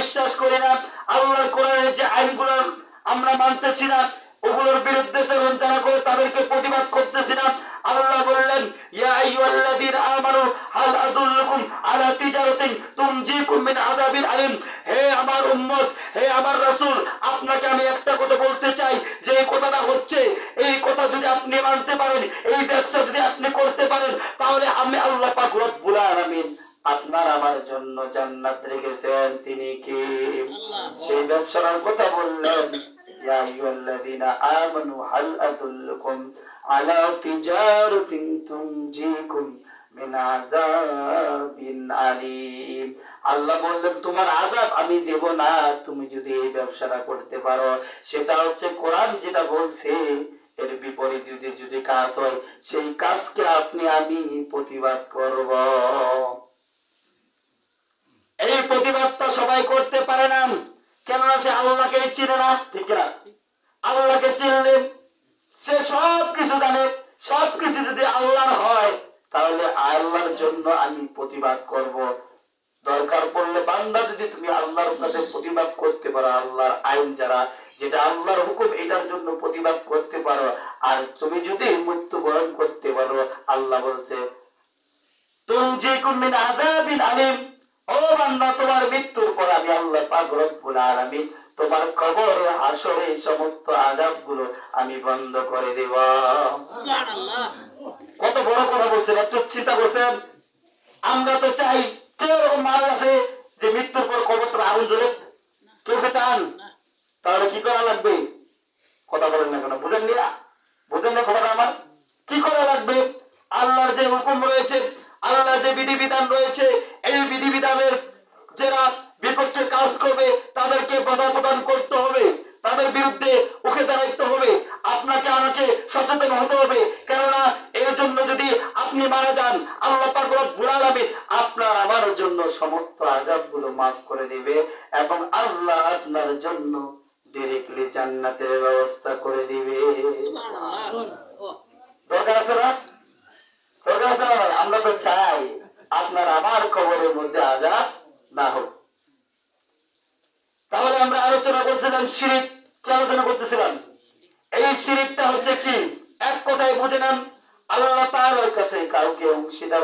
বিশ্বাস করি না, আল্লাহর কোরআনের যে আইনগুলো আমরা মানতেছি না, ওগুলোর বিরুদ্ধে যারা করে তাদেরকে প্রতিবাদ করতেছি না। আল্লাহ বললেন, ইয়া আমানু, হাল আদুল্লুকুম আলা তিজারাতিন তুনজিকুম মিন আলিম। হে আমার উম্মত, হে আমার রাসূল, আপনাকে আমি একটা কথা বলতে চাই, যে এই কথাটা হচ্ছে, এই কথা যদি আপনি মানতে পারেন এই ব্যবসা যদি আপনি করতে পারেন তাহলে আমি আল্লাহ পাক রব্বুল আলামিন আপনার আমার জন্য জান্নাত রেখেছেন তিনি কি? সেই ব্যবসার কথা বললেন আল্লাহ বললেন তোমার আযাব আমি দেব না তুমি যদি এই ব্যবসাটা করতে পারো। সেটা হচ্ছে কোরআন যেটা বলছে এর বিপরীত যদি যদি কাজ হয় সেই কাজকে আপনি আমি প্রতিবাদ করব। এই প্রতিবাদটা সবাই করতে পারে না। কেননা সে আল্লাহকে চিনে না। ঠিক না আল্লাহকে চিনলে সে সব কিছু জানে। সব কিছু যদি আল্লাহর হয়, তাহলে আল্লাহর জন্য আমি প্রতিবাদ করব। দরকার পড়লে বান্দা যদি তুমি আল্লাহর কাছে প্রতিবাদ করতে পারো, আল্লাহর আইন যারা, যেটা আল্লাহর হুকুম, এটার জন্য প্রতিবাদ করতে পারো। আর তুমি যদি মৃত্যুবরণ করতে পারো, আল্লাহ বলছে, তুনজিকুম মিন আযাবিন আলিম। ও বান্দা তোমার মৃত্যুর পর আমি আল্লাহ পাক রব্বুল আলামিন তোমার কবর আসরে সমস্ত আযাবগুলো আমি বন্ধ করে দেব। কত বড় কথা বলছেন একটু চিন্তা করছেন? আমরা তো চাই কেউ এরকম মানুষ আছে যে মৃত্যুর পর কবরটা আগুন জ্বলে। কেউ কে চান? তাহলে কি করা লাগবে? কথা বলেন না কেন বুঝেন না? বুঝেন না কথাটা আমার? কি করা লাগবে? আল্লাহর যে হুকুম রয়েছে আল্লাহর যে বিধিবিধান রয়েছে এই বিধিবিধানের যারা বিপক্ষে কাজ করবে তাদেরকে বাধা প্রদান করতে হবে। তাদের বিরুদ্ধে উঠে দাঁড়াইতে হবে। আপনাকে আমাকে সচেতন হতে হবে। কেননা এর জন্য যদি আপনি মারা যান আল্লাহ আলামিন আপনার আমার জন্য সমস্ত আযাবগুলো মাফ করে দিবে এবং আল্লাহ আপনার জন্য ডিরেক্টলি জান্নাতের ব্যবস্থা করে দিবে। আমরা তো চাই। আপনার আমার খবরের মধ্যে আজাব না হোক। তাহলে আমরা আলোচনা করছিলাম শিরিক, কি আলোচনা করতেছিলাম? এই শিরিকটা হচ্ছে কি? এক কথায় বুঝে নেন, আল্লাহ তাআলার কাছে কাউকে অংশীদার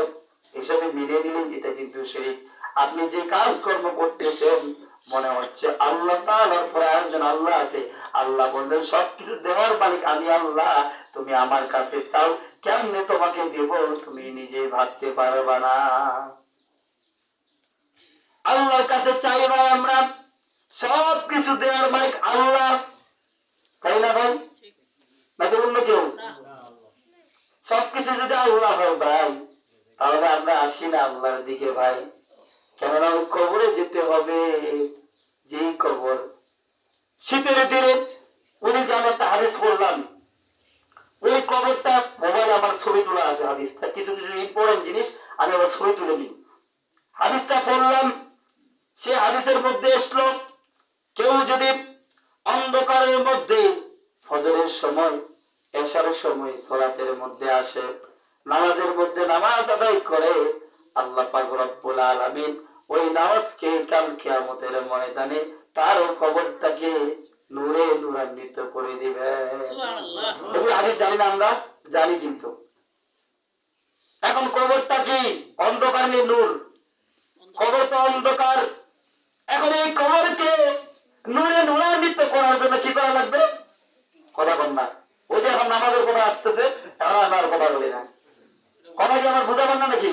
হিসেবে মিলিয়ে দিলেন এটা কিন্তু শিরিক। আপনি যে কাজ কর্ম করতেছেন, মনে হচ্ছে আল্লাহ তাআলার পরে একজন আল্লাহ আছে। আল্লাহ বললেন, সবকিছু দেওয়ার মালিক আমি আল্লাহ, তুমি আমার কাছে চাও কেমনে তোমাকে দেব তুমি নিজে ভাবতে পারবা না? আল্লাহর কাছে চাই ভাই আমরা সব কিছু দেওয়ার মালিক আল্লাহ। তাই না ভাই? নাকি অন্য কেউ? সবকিছু যদি আল্লাহ হয় ভাই, তাহলে আমরা আসি না আল্লাহর দিকে ভাই। কেননা ওই কবরে যেতে হবে, যেই কবর। শীতের দিনে উনি যে আমি একটা হাদিস পড়লাম ওই কবরটা মোবাইল আমার ছবি তোলা আছে হাদিসটা। কিছু কিছু ইম্পর্টেন্ট জিনিস আমি আবার ছবি তুলে নিই। হাদিসটা পড়লাম সে হাদিসের মধ্যে এসলো কেউ যদি অন্ধকারের মধ্যে ফজরের সময় এশারের সময় সলাতের মধ্যে আসে নামাজের মধ্যে নামাজ আদায় করে আল্লাহ পাক রব্বুল আলামিন ওই নামাজকে কাল কিয়ামতের ময়দানে তার কবরটাকে নূরে নূরান্বিত করে দিবে এগুলো আগে জানি না আমরা জানি কিন্তু। এখন কবরটা কি? অন্ধকার নেই নূর। কবর তো অন্ধকার। এখন এই কবরকে নূরে নূরান্বিত করার জন্য কি করা লাগবে? কথা বল না। ওই যে এখন নামাজের কথা আসতেছে এখন আমার কথা বলি না। কথা কি আমার বুঝাবেন না নাকি?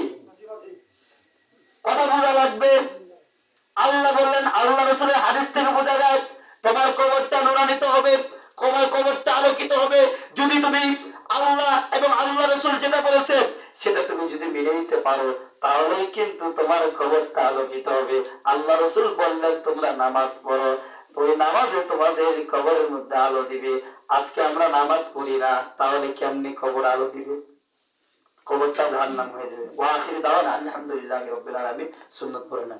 কথা বোঝা লাগবে। আল্লাহ বললেন, আল্লাহ রসুলের হাদিস থেকে বোঝা যায়, তোমার কবরটা নুরানিত হবে, তোমার কবরটা আলোকিত হবে। যদি তুমি আল্লাহ এবং আল্লাহ রসুল যেটা বলেছে তুমি যদি মেনে নিতে পারো, তাহলেই কিন্তু তোমার কবরটা আলোকিত হবে। আল্লাহ রসুল বললেন, তোমরা নামাজ পড়ো। ওই নামাজে তোমাদের কবরের মধ্যে আলো দিবে। আজকে আমরা নামাজ পড়ি না, তাহলে কেমনি খবর আলো দিবে? খবরটা জাহান্নাম হয়ে যাবে। ওয়াখির দাওয়ান আলহামদুলিল্লাহ রবিল আলামিন। সুন্নাত পড়ে না